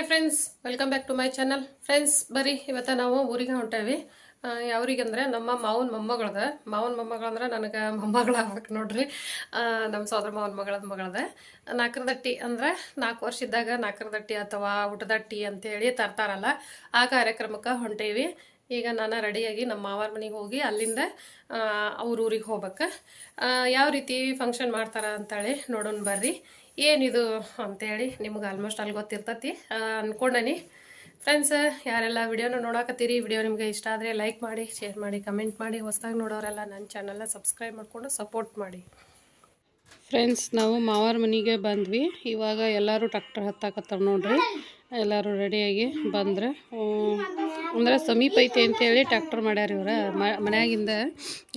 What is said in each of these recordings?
Hi friends welcome back to my channel friends ಬರೀ ಇವತ್ತು ನಾವು ಊರಿಗೆ ಹೊಂಟೇವಿ. ಯಾವ್ರಿಗಂದ್ರೆ ನಮ್ಮ ಮಾವನ ಮೊಮ್ಮಗಳದ. ಮಾವನ ಮೊಮ್ಮಗಳಂದ್ರೆ ನನಗೆ ಮೊಮ್ಮಗಳ ಆಗ್ಬೇಕು ನೋಡ್ರಿ. ನಮ್ಮ ಸೋದರ ಮಾವನ ಮಗಳದ ಮಗಳದ. ನಾಲ್ಕರದಟ್ಟಿ ಅಂದ್ರೆ ನಾಲ್ಕು ವರ್ಷ ಇದ್ದಾಗ ನಾಲ್ಕರದಟ್ಟಿ ಅಥವಾ ಊಟದಟ್ಟಿ ಅಂತೇಳಿ ತರ್ತಾರಲ್ಲ. ಆ ಕಾರ್ಯಕ್ರಮಕ್ಕೆ ಹೊಂಟೇವಿ. ಈಗ ನಾನು ರೆಡಿಯಾಗಿ ನಮ್ಮ ಮಾವಾರ ಮನೆಗೆ ಹೋಗಿ ಅಲ್ಲಿಂದ ಅವ್ರ ಊರಿಗೆ ಹೋಗ್ಬೇಕು. ಯಾವ ರೀತಿ ಫಂಕ್ಷನ್ ಮಾಡ್ತಾರ ಅಂತೇಳಿ ನೋಡೋಣ ಬರ್ರಿ. ಏನಿದು ಅಂತೇಳಿ ನಿಮ್ಗೆ ಆಲ್ಮೋಸ್ಟ್ ಅಲ್ಲಿ ಗೊತ್ತಿರ್ತತಿ. ಅಂದ್ಕೊಂಡನಿ ಫ್ರೆಂಡ್ಸ್ ಯಾರೆಲ್ಲ ವಿಡಿಯೋನ ನೋಡಕತ್ತೀರಿ, ವಿಡಿಯೋ ನಿಮಗೆ ಇಷ್ಟ ಆದರೆ ಲೈಕ್ ಮಾಡಿ ಶೇರ್ ಮಾಡಿ ಕಮೆಂಟ್ ಮಾಡಿ. ಹೊಸದಾಗಿ ನೋಡೋರೆಲ್ಲ ನನ್ನ ಚಾನಲ್ನ ಸಬ್ಸ್ಕ್ರೈಬ್ ಮಾಡಿಕೊಂಡು ಸಪೋರ್ಟ್ ಮಾಡಿ. ಫ್ರೆಂಡ್ಸ್ ನಾವು ಮಾವಾರ ಮನೆಗೆ ಬಂದ್ವಿ. ಇವಾಗ ಎಲ್ಲರೂ ಟ್ರ್ಯಾಕ್ಟರ್ ಹತ್ತಾಕತ್ತಾರ ನೋಡ್ರಿ. ಎಲ್ಲರೂ ರೆಡಿಯಾಗಿ ಬಂದ್ರೆ ಅಂದ್ರೆ ಸಮೀಪ ಐತೆ ಅಂತೇಳಿ ಟ್ಯಾಕ್ಟರ್ ಮಾಡ್ಯಾರ ಇವ್ರ. ಮನೆಯಾಗಿಂದ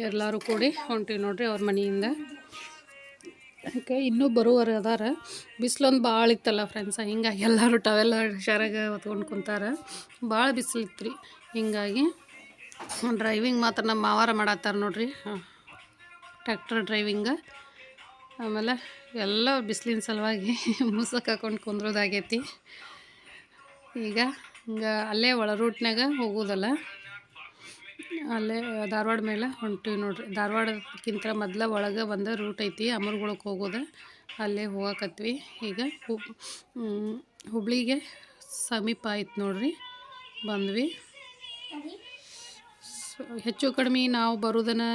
ಎಲ್ಲರೂ ಕೂಡಿ ಹೊಂಟಿವಿ ನೋಡ್ರಿ ಅವ್ರ ಮನೆಯಿಂದ. ಅದಕ್ಕೆ ಇನ್ನೂ ಬರುವರು ಅದಾರ. ಬಿಸಿಲೊಂದು ಭಾಳ ಇತ್ತಲ್ಲ ಫ್ರೆಂಡ್ಸ ಹಿಂಗಾಗಿ ಎಲ್ಲರೂ ಟವೆಲ್ಲ ಶರಗ ಹೊತ್ಕೊಂಡು ಕುಂತಾರೆ. ಭಾಳ ಬಿಸಿಲಿತ್ತು ರೀ ಹಿಂಗಾಗಿ ಡ್ರೈವಿಂಗ್ ಮಾತ್ರ ನಮ್ಮ ಮಾವಾರ ಮಾಡತ್ತಾರ ನೋಡ್ರಿ. ಟ್ಯಾಕ್ಟರ್ ಡ್ರೈವಿಂಗ ಆಮೇಲೆ ಎಲ್ಲ ಬಿಸಿಲಿನ ಸಲುವಾಗಿ ಮುಸಕ್ಕೆ ಹಾಕೊಂಡು ಕುಂದ್ರೋದಾಗೈತಿ ಈಗ ಹಿಂಗೆ ಅಲ್ಲೇ ಒಳ ರೂಟ್ನಾಗ ಹೋಗೋದಲ್ಲ, ಅಲ್ಲೇ ಧಾರವಾಡ ಮೇಲೆ ಹೊಂಟೀವಿ ನೋಡ್ರಿ. ಧಾರವಾಡಕ್ಕಿಂತ ಮೊದ್ಲು ಒಳಗೆ ಬಂದ ರೂಟ್ ಐತಿ ಅಮರ್ಗುಳಕ್ಕೆ ಹೋಗೋದು, ಅಲ್ಲೇ ಹೋಗಕತ್ವಿ. ಈಗ ಹುಬ್ ಹುಬ್ಳಿಗೆ ಸಮೀಪ ಆಯ್ತು ನೋಡ್ರಿ, ಬಂದ್ವಿ. ಹೆಚ್ಚು ಕಡಿಮೆ ನಾವು ಬರೋದನ್ನ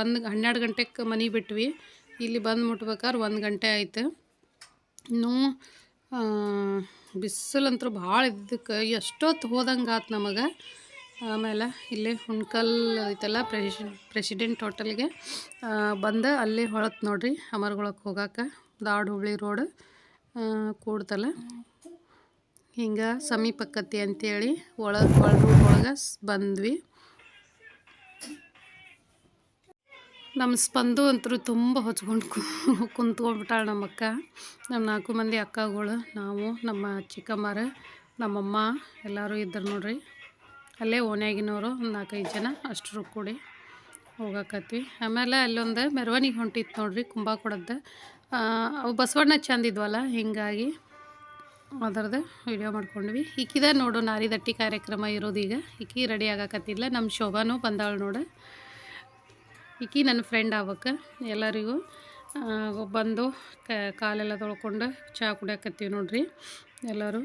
ಒಂದು ಹನ್ನೆರಡು ಗಂಟೆಗೆ ಮನೆ ಬಿಟ್ವಿ. ಇಲ್ಲಿ ಬಂದು ಮುಟ್ಬೇಕಾದ್ರೆ ಒಂದು ಗಂಟೆ ಆಯಿತು. ಇನ್ನೂ ಬಿಸಿಲಂತೂ ಭಾಳ ಇದ್ದಕ್ಕೆ ಎಷ್ಟೊತ್ತು ಹೋದಂಗೆ ಆತು ನಮಗೆ. ಆಮೇಲೆ ಇಲ್ಲಿ ಹುಣ್ಕಲ್ ಐತಲ್ಲ ಪ್ರೆಸಿ ಪ್ರೆಸಿಡೆಂಟ್ ಹೋಟೆಲ್ಗೆ ಬಂದು ಅಲ್ಲೇ ಹೊಳತ್ ನೋಡ್ರಿ ಅಮರ್ಗೊಳಕ್ಕೆ ಹೋಗಾಕ. ದಾಡ್ ಹುಬ್ಳಿ ರೋಡ್ ಕೂಡ್ತಲ್ಲ. ಹಿಂಗೆ ಸಮೀಪಕ್ಕತಿ ಅಂತೇಳಿ ಒಳಗೆ ಒಳಗೆ ಬಂದ್ವಿ. ನಮ್ಮ ಸ್ಪಂದು ಅಂತೂ ತುಂಬ ಹೊಚ್ಕೊಂಡು ಕುಂತ್ಕೊಂಡ್ಬಿಟ್ಟಾಳೆ ನಮ್ಮ ಅಕ್ಕ. ನಮ್ಮ ನಾಲ್ಕು ಮಂದಿ ಅಕ್ಕಗಳು, ನಾವು, ನಮ್ಮ ಚಿಕ್ಕಮ್ಮರ, ನಮ್ಮಮ್ಮ, ಎಲ್ಲರೂ ಇದ್ದರು ನೋಡ್ರಿ. ಅಲ್ಲೇ ಓನ್ಯಾಗಿನವರು ಒಂದು ನಾಲ್ಕೈದು ಜನ, ಅಷ್ಟರು ಕೂಡಿ ಹೋಗಾಕತ್ವಿ. ಆಮೇಲೆ ಅಲ್ಲೊಂದು ಮೆರವಣಿಗೆ ಹೊಂಟಿತ್ತು ನೋಡ್ರಿ, ಕುಂಬಾಕೊಡದ್ದು. ಅವು ಬಸವಣ್ಣ ಚಂದಿದ್ವಲ್ಲ ಹಿಂಗಾಗಿ ಅದರದ್ದು ವಿಡಿಯೋ ಮಾಡ್ಕೊಂಡ್ವಿ. ಈಕಿದ ನೋಡು ನಾರಿದಟ್ಟಿ ಕಾರ್ಯಕ್ರಮ ಇರೋದೀಗ. ಈಕಿ ರೆಡಿ ಆಗಾಕತ್ತಿಲ್ಲ ನಮ್ಮ ಶೋಭಾನೂ ಬಂದಾಳು ನೋಡು. ಈಕಿ ನನ್ನ ಫ್ರೆಂಡ್ ಆಗ್ಬೇಕು ಎಲ್ಲರಿಗೂ. ಬಂದು ಕಾಲೆಲ್ಲ ತೊಳ್ಕೊಂಡು ಚಹಾ ಕುಡಿಯಕತ್ತೀವಿ ನೋಡ್ರಿ, ಎಲ್ಲರೂ.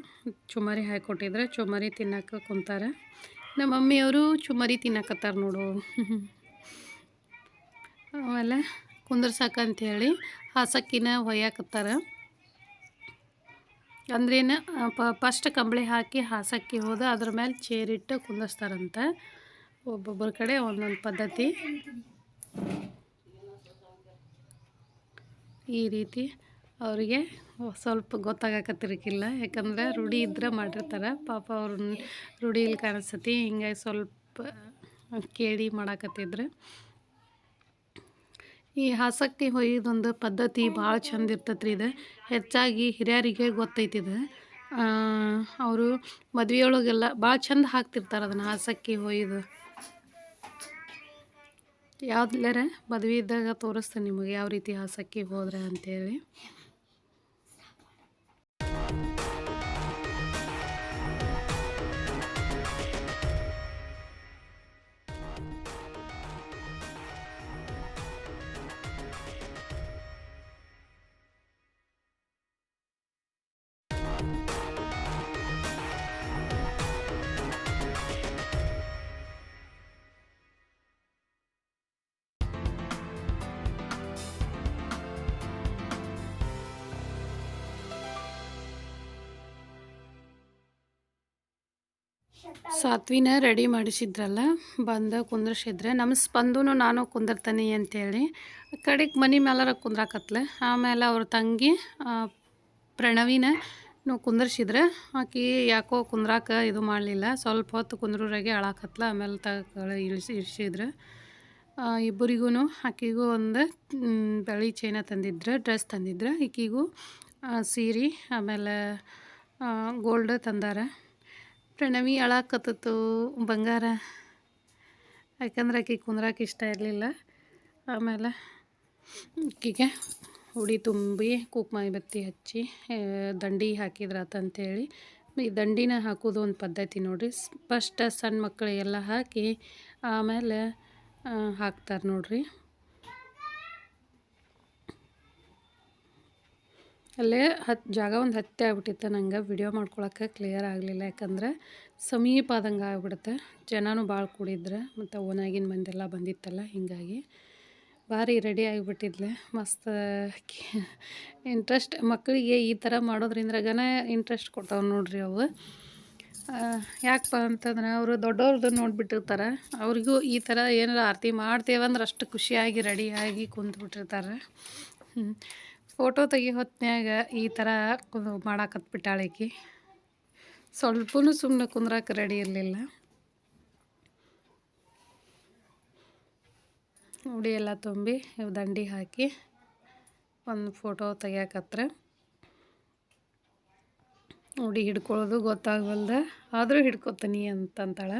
ಚುಮರಿ ಹಾಕಿಕೊಟ್ಟಿದ್ರೆ ಚುಮರಿ ತಿನ್ನಕ್ಕೆ ಕುಂತಾರೆ. ನಮ್ಮ ಮಮ್ಮಿಯವರು ಚುಮರಿ ತಿನ್ನಕತ್ತಾರೆ ನೋಡು. ಆಮೇಲೆ ಕುಂದರ್ಸಕ್ಕಂಥೇಳಿ ಹಾಸಕ್ಕಿನ ಹೊಯ್ಯಾಕತ್ತಾರ ಅಂದ್ರೇನು ಫಸ್ಟ್ ಕಂಬಳಿ ಹಾಕಿ ಹಾಸಕ್ಕಿ ಹೋದ ಅದ್ರ ಮೇಲೆ ಚೇರಿಟ್ಟು ಕುಂದರ್ಸ್ತಾರಂತ. ಒಬ್ಬೊಬ್ಬರ ಕಡೆ ಒಂದೊಂದು ಪದ್ಧತಿ. ಈ ರೀತಿ ಅವರಿಗೆ ಸ್ವಲ್ಪ ಗೊತ್ತಾಗಕತ್ತಿರಕಿಲ್ಲ. ಯಾಕಂದ್ರೆ ರೂಢಿ ಇದ್ರೆ ಮಾಡಿರ್ತಾರೆ. ಪಾಪ ಅವ್ರ ರೂಢಿ ಇಲ್ಲಿ ಕಾಣಿಸ್ತತಿ. ಹಿಂಗಾಗಿ ಸ್ವಲ್ಪ ಕೇಳಿ ಮಾಡಾಕತ್ತಿದ್ರು. ಈ ಆಸಕ್ತಿ ಹೊಯ್ಯೋದೊಂದು ಪದ್ಧತಿ ಭಾಳ ಚಂದ ಇರ್ತೈತ್ರಿ ಇದು. ಹೆಚ್ಚಾಗಿ ಹಿರಿಯರಿಗೆ ಗೊತ್ತೈತಿ ಇದು. ಅವರು ಮದುವೆಯೊಳಗೆಲ್ಲ ಭಾಳ ಚಂದ ಹಾಕ್ತಿರ್ತಾರೆ ಅದನ್ನು ಆಸಕ್ತಿ ಹೊಯ್ದು. ಯಾವ್ದಲ್ಲರ ಮದುವೆ ಇದ್ದಾಗ ತೋರಿಸ್ತೇನೆ ನಿಮಗೆ ಯಾವ ರೀತಿ ಆಸಕ್ತಿ ಹೋದ್ರೆ ಅಂತೇಳಿ. ಸಾತ್ವಿನ ರೆಡಿ ಮಾಡಿಸಿದ್ರಲ್ಲ, ಬಂದ ಕುಂದ್ರಿಸಿದ್ರೆ ನಮ್ಮ ಸ್ಪಂದೂ ನಾನು ಕುಂದಿರ್ತಾನೆ ಅಂತೇಳಿ, ಕಡೆಗೆ ಮನೆ ಮೇಲಾರ ಕುಂದ್ರಾಕತ್ಲೆ, ಆಮೇಲೆ ಅವ್ರ ತಂಗಿ ಪ್ರಣವಿನ ನಾವು ಕುಂದರ್ಸಿದ್ರೆ, ಆಕಿ ಯಾಕೋ ಕುಂದ್ರಾಕ ಇದು ಮಾಡಲಿಲ್ಲ, ಸ್ವಲ್ಪ ಹೊತ್ತು ಕುಂದ್ರೂರಾಗೆ ಅಳಾಕತ್ಲ, ಆಮೇಲೆ ತಗ ಇಳಿಸಿ, ಇಳಿಸಿದ್ರೆ. ಇಬ್ಬರಿಗೂ ಆಕಿಗೂ ಒಂದು ಬೆಳಿ ಚೈನ ತಂದಿದ್ರೆ, ಡ್ರೆಸ್ ತಂದಿದ್ರೆ, ಈಕಿಗೂ ಸೀರೆ, ಆಮೇಲೆ ಗೋಲ್ಡ್ ತಂದಾರ. ಪ್ರಣವಿ ಅಳಾಕತ್ತಿತ್ತು ಬಂಗಾರ. ಯಾಕಂದ್ರೆ ಆಕೆ ಕುಂದ್ರಾಕ ಇಷ್ಟ ಇರಲಿಲ್ಲ. ಆಮೇಲೆ ಆಕೆಗೆ ಉಡಿ ತುಂಬಿ ಕುಕ್ಮಾಯಿ ಬತ್ತಿ ಹಚ್ಚಿ ದಂಡಿ ಹಾಕಿದ್ರಾತಂತೇಳಿ ಈ ದಂಡಿನ ಹಾಕೋದು ಒಂದು ಪದ್ಧತಿ ನೋಡ್ರಿ. ಫಸ್ಟ್ ಸಣ್ಣ ಮಕ್ಕಳಿಗೆಲ್ಲ ಹಾಕಿ ಆಮೇಲೆ ಹಾಕ್ತಾರೆ ನೋಡ್ರಿ. ಅಲ್ಲೇ ಹತ್ತು ಜಾಗ ಒಂದು ಹತ್ತೆ ಆಗ್ಬಿಟ್ಟಿತ್ತು. ನಂಗೆ ವಿಡಿಯೋ ಮಾಡ್ಕೊಳಕ್ಕೆ ಕ್ಲಿಯರ್ ಆಗಲಿಲ್ಲ. ಯಾಕಂದ್ರೆ ಸಮೀಪ ಆದಂಗೆ ಆಗ್ಬಿಡುತ್ತೆ. ಜನನೂ ಭಾಳ ಕೂಡಿದ್ರೆ. ಮತ್ತು ಓನಾಗಿನ ಮಂದೆಲ್ಲ ಬಂದಿತ್ತಲ್ಲ, ಹೀಗಾಗಿ ಭಾರಿ ರೆಡಿ ಆಗಿಬಿಟ್ಟಿದ್ಲೆ. ಮಸ್ತ್ ಇಂಟ್ರೆಸ್ಟ್ ಮಕ್ಕಳಿಗೆ ಈ ಥರ ಮಾಡೋದ್ರಿಂದ್ರಾಗನ ಇಂಟ್ರೆಸ್ಟ್ ಕೊಡ್ತಾವೆ ನೋಡ್ರಿ ಅವು. ಯಾಕಪ್ಪ ಅಂತಂದ್ರೆ ಅವರು ದೊಡ್ಡವ್ರದ್ದು ನೋಡಿಬಿಟ್ಟಿರ್ತಾರೆ. ಅವ್ರಿಗೂ ಈ ಥರ ಏನಾರ ಆರತಿ ಮಾಡ್ತೇವಂದ್ರೆ ಅಷ್ಟು ಖುಷಿಯಾಗಿ ರೆಡಿಯಾಗಿ ಕುಂತ್ಬಿಟ್ಟಿರ್ತಾರೆ. ಫೋಟೋ ತೆಗಿ ಹೊತ್ನ್ಯಾಗ ಈ ಥರ ಮಾಡಾಕತ್ಬಿಟ್ಟಾಳಿಕಿ. ಸ್ವಲ್ಪನೂ ಸುಮ್ಮನೆ ಕುಂದ್ರಕ್ಕೆ ರೆಡಿ ಇರಲಿಲ್ಲ. ಉಡಿ ಎಲ್ಲ ತುಂಬಿ ದಂಡಿ ಹಾಕಿ ಒಂದು ಫೋಟೋ ತೆಗಿಯಾಕತ್ರ. ಉಡಿ ಹಿಡ್ಕೊಳ್ಳೋದು ಗೊತ್ತಾಗಲ್ದ ಆದರೂ ಹಿಡ್ಕೊತೀನಿ ಅಂತಂತಾಳೆ.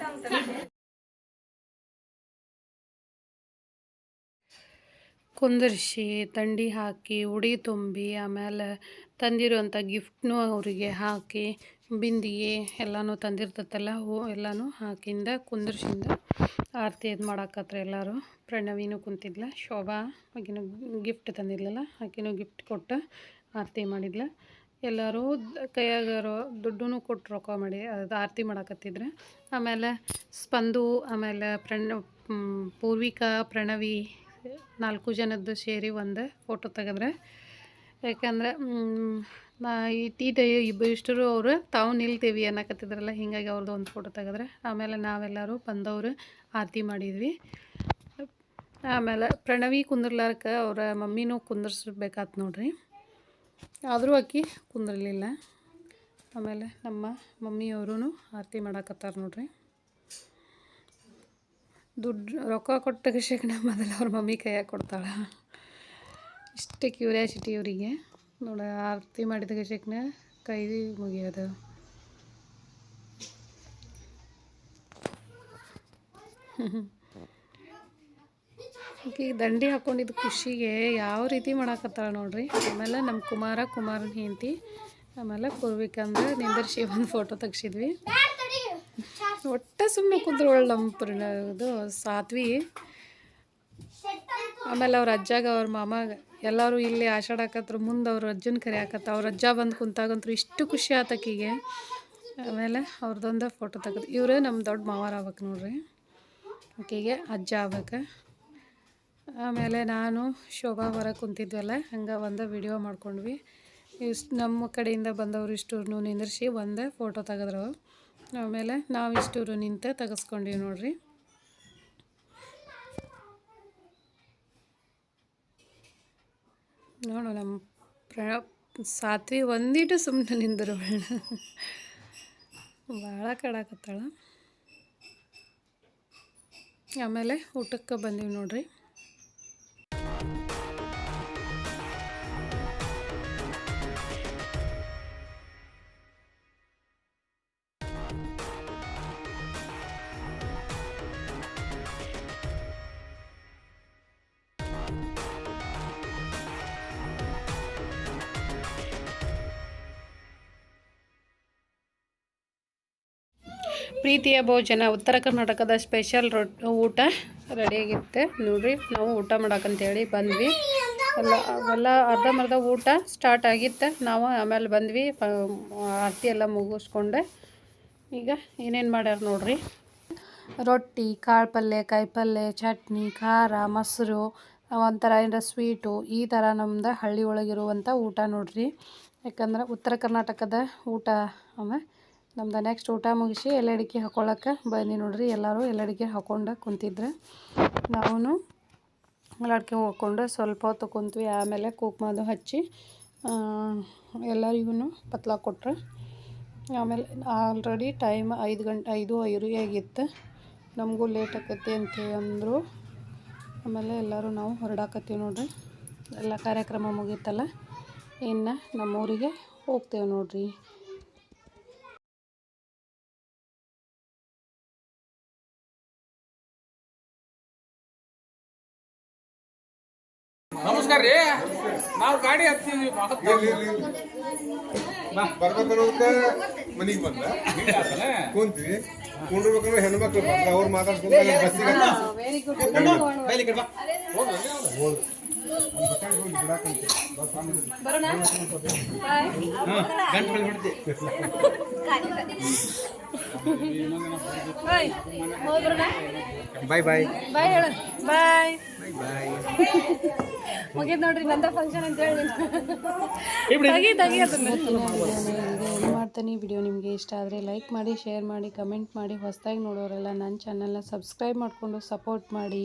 ಕುಂದರ್ಸಿ ತಂಡಿ ಹಾಕಿ, ಉಡಿ ತುಂಬಿ, ಆಮೇಲೆ ತಂದಿರುವಂಥ ಗಿಫ್ಟ್ನೂ ಅವರಿಗೆ ಹಾಕಿ, ಬಿಂದಿಗೆ ಎಲ್ಲನೂ ತಂದಿರ್ತೈತಲ್ಲ, ಹೂ ಎಲ್ಲನೂ ಹಾಕಿಂದ ಕುಂದರ್ಸಿಂದ ಆರತಿ ಇದು ಮಾಡಾಕತ್ರ ಎಲ್ಲರೂ. ಪ್ರಣವಿನೂ ಕುಂತಿದ್ಲ, ಶೋಭಾ, ಆಕಿನೂ ಗಿಫ್ಟ್ ತಂದಿದ್ಲಲ್ಲ, ಆಕಿನೂ ಗಿಫ್ಟ್ ಕೊಟ್ಟು ಆರತಿ ಮಾಡಿದ್ಲ. ಎಲ್ಲರೂ ಕೈಯಾಗಿರೋ ಕೈಯಾಗ ರೊ- ದುಡ್ಡು ಕೊಟ್ಟು ರೊಕ್ಕ ಮಾಡಿ ಅದು ಆರತಿ ಮಾಡಾಕತ್ತಿದ್ರೆ. ಆಮೇಲೆ ಸ್ಪಂದು, ಆಮೇಲೆ ಪ್ರಣ ಪೂರ್ವಿಕಾ, ಪ್ರಣವಿ ನಾಲ್ಕು ಜನದ್ದು ಸೇರಿ ಒಂದು ಫೋಟೋ ತೆಗೆದ್ರೆ. ಯಾಕಂದ್ರೆ ಈ ನಾ ಇಟ್ಟಿದ್ದ ಇಬ್ಬ ಇಷ್ಟರು ಅವರು ತಾವು ನಿಲ್ತೀವಿ ಅನ್ನಕತ್ತಿದ್ರಲ್ಲ, ಹೀಗಾಗಿ ಅವ್ರದ್ದು ಒಂದು ಫೋಟೋ ತೆಗೆದ್ರೆ. ಆಮೇಲೆ ನಾವೆಲ್ಲರೂ ಬಂದವರು ಆರತಿ ಮಾಡಿದ್ವಿ. ಆಮೇಲೆ ಪ್ರಣವಿ ಕುಂದ್ರಲಾರ್ಕ ಅವರ ಮಮ್ಮಿನೂ ಕುಂದರ್ಸ್ಬೇಕಾತ್ ನೋಡ್ರಿ. ಆದರೂ ಅಕ್ಕಿ ಕುಂದಿರಲಿಲ್ಲ. ಆಮೇಲೆ ನಮ್ಮ ಮಮ್ಮಿಯವರು ಆರತಿ ಮಾಡಾಕತ್ತಾರ ನೋಡ್ರಿ. ದುಡ್ಡು ರೊಕ್ಕ ಕೊಟ್ಟ ಕಷಕ್ನ ಮೊದಲು ಅವ್ರ ಮಮ್ಮಿ ಕೈಯಾಗ ಕೊಡ್ತಾಳೆ. ಇಷ್ಟು ಕ್ಯೂರಿಯಾಸಿಟಿ ಇವರಿಗೆ. ನೋಡ ಆರತಿ ಮಾಡಿದ ಕಷಕ್ನ ಕೈ ಮುಗಿಯೋದು. ಈಗ ದಂಡಿ ಹಾಕೊಂಡಿದ್ದು ಖುಷಿಗೆ ಯಾವ ರೀತಿ ಮಾಡಾಕತ್ತಾಳ ನೋಡ್ರಿ. ಆಮೇಲೆ ನಮ್ಮ ಕುಮಾರ ಕುಮಾರನ ಹೆಂಡತಿ, ಆಮೇಲೆ ಕೂರ್ಬೇಕಂದ್ರೆ ನಿಂದರ್ಶಿ ಒಂದು ಫೋಟೋ ತೆಗ್ಸಿದ್ವಿ. ಒಟ್ಟ ಸುಮ್ಮನೆ ಕುಂದ್ರವಳು ನಮ್ಮ ಇದು ಸಾತ್ವಿ ಆಮೇಲೆ ಅವ್ರ ಅಜ್ಜಾಗ, ಅವ್ರ ಮಾಮಾಗ ಎಲ್ಲರೂ ಇಲ್ಲಿ ಆಷಾಢಕತ್ರ ಮುಂದೆ ಅವ್ರ ಅಜ್ಜನ ಹಾಕತ್ತ. ಅವ್ರ ಅಜ್ಜ ಬಂದು ಕುಂತಾಗಂತೂ ಇಷ್ಟು ಖುಷಿ ಆತಕಿಗೆ ಆಮೇಲೆ ಅವ್ರದ್ದೊಂದು ಫೋಟೋ ತೆಗೆದು ಇವರೇ ನಮ್ಮ ದೊಡ್ಡ ಮಾವಾರ ಆಗ್ಬೇಕು ನೋಡ್ರಿ. ಆಕೆಗೆ ಅಜ್ಜ ಆಗ್ಬೇಕು. ಆಮೇಲೆ ನಾನು ಶೋಭಾ ಹೊರ ಕುಂತಿದ್ವಲ್ಲ, ಹಂಗೆ ಒಂದು ವಿಡಿಯೋ ಮಾಡ್ಕೊಂಡ್ವಿ. ಇಷ್ಟು ನಮ್ಮ ಕಡೆಯಿಂದ ಬಂದವರು ಇಷ್ಟೂರ್ನು ನಿಂದಿರ್ಸಿ ಒಂದು ಫೋಟೋ ತೆಗೆದ್ರು. ಆಮೇಲೆ ನಾವು ಇಷ್ಟೂರು ನಿಂತು ತೆಗೆಸ್ಕೊಂಡ್ವಿ ನೋಡ್ರಿ. ನೋಡು ನಮ್ಮ ಪ್ರ, ಸಾತ್ವಿ ಒಂದಿಟ್ಟು ಸುಮ್ಮನೆ ನಿಂದರು ಬೇಡ. ಭಾಳ ಕಡಾಕತ್ತಾಳ. ಆಮೇಲೆ ಊಟಕ್ಕೆ ಬಂದೀವಿ ನೋಡ್ರಿ. ಪ್ರೀತಿಯ ಭೋಜನ ಉತ್ತರ ಕರ್ನಾಟಕದ ಸ್ಪೆಷಲ್ ರೊಟ್ಟಿ ಊಟ ರೆಡಿಯಾಗಿತ್ತು ನೋಡ್ರಿ, ನಾವು ಊಟ ಮಾಡಕ್ಕಂತೇಳಿ ಬಂದ್ವಿ. ಎಲ್ಲ ಅವೆಲ್ಲ ಅರ್ಧಂಬರ್ಧ ಊಟ ಸ್ಟಾರ್ಟ್ ಆಗಿತ್ತು. ನಾವು ಆಮೇಲೆ ಬಂದ್ವಿ ಆರತಿ ಎಲ್ಲ ಮುಗಿಸ್ಕೊಂಡೆ. ಈಗ ಏನೇನು ಮಾಡ್ಯಾರ ನೋಡ್ರಿ? ರೊಟ್ಟಿ, ಕಾಳು ಪಲ್ಯ ಕಾಯಿ ಪಲ್ಯ ಚಟ್ನಿ, ಖಾರ, ಮೊಸರು, ಒಂಥರ ಏನಾರ ಸ್ವೀಟು ಈ ಥರ ನಮ್ದು ಹಳ್ಳಿ ಒಳಗಿರುವಂಥ ಊಟ ನೋಡ್ರಿ. ಯಾಕಂದ್ರೆ ಉತ್ತರ ಕರ್ನಾಟಕದ ಊಟ ಆಮೇಲೆ ನಮ್ದು ನೆಕ್ಸ್ಟ್ ಊಟ ಮುಗಿಸಿ ಎಲೆಡಿಕೆ ಹಾಕೊಳ್ಳೋಕೆ ಬನ್ನಿ ನೋಡ್ರಿ. ಎಲ್ಲರೂ ಎಲೆಡಿಕೆ ಹಾಕೊಂಡು ಕುಂತಿದ್ರೆ. ನಾವು ಎಲ್ಲಡಿಕೆ ಹೋಗ್ಕೊಂಡು ಸ್ವಲ್ಪ ಹೊತ್ತು ಕುಂತ್ವಿ. ಆಮೇಲೆ ಕುಕ್ಮದು ಹಚ್ಚಿ ಎಲ್ಲರಿಗೂ ಪತ್ಲಾ ಕೊಟ್ರು. ಆಮೇಲೆ ಆಲ್ರೆಡಿ ಟೈಮ್ ಐದು ಗಂಟೆ, ಐದು ಐದು ಆಗಿತ್ತು. ನಮಗೂ ಲೇಟ್ ಆಕತಿ ಅಂತೇಳಿ ಅಂದರು. ಆಮೇಲೆ ಎಲ್ಲರೂ ನಾವು ಹೊರಡಾಕತ್ತೀವಿ ನೋಡ್ರಿ. ಎಲ್ಲ ಕಾರ್ಯಕ್ರಮ ಮುಗೀತಲ್ಲ. ಇನ್ನು ನಮ್ಮೂರಿಗೆ ಹೋಗ್ತೇವೆ ನೋಡ್ರಿ. ನಮಸ್ಕಾರ ರೀ. ನಾವು ಗಾಡಿ ಹತ್ತೀವಿ. ಬರ್ಬೇಕನ್ನೋದಕ್ಕೆ ಮನೆಗೆ ಬಂದ. ಕುಂತ್ವಿ. ಕುಂಡ್ರಬೇಕಂದ್ರೆ ಹೆಣ್ಮಕ್ಳು ಬಂದ. ಅವ್ರು ಮಾತಾಡ್ಕೊಂಡು ಬಸ್ಸಿಗೆ. ಬಾಯ್ ಬಾಯ್ ಬಾಯ್ ಹೇಳ. ಬಾಯ್ ಮುಗಿದ್ ನೋಡ್ರಿ ನಂದ ಫಂಕ್ಷನ್ ಅಂತ ಹೇಳಿ. ಮಾಡ್ತೀನಿ. ವಿಡಿಯೋ ನಿಮಗೆ ಇಷ್ಟ ಆದರೆ ಲೈಕ್ ಮಾಡಿ ಶೇರ್ ಮಾಡಿ ಕಮೆಂಟ್ ಮಾಡಿ. ಹೊಸದಾಗಿ ನೋಡೋರೆಲ್ಲ ನನ್ನ ಚಾನಲ್ನ ಸಬ್ಸ್ಕ್ರೈಬ್ ಮಾಡಿಕೊಂಡು ಸಪೋರ್ಟ್ ಮಾಡಿ.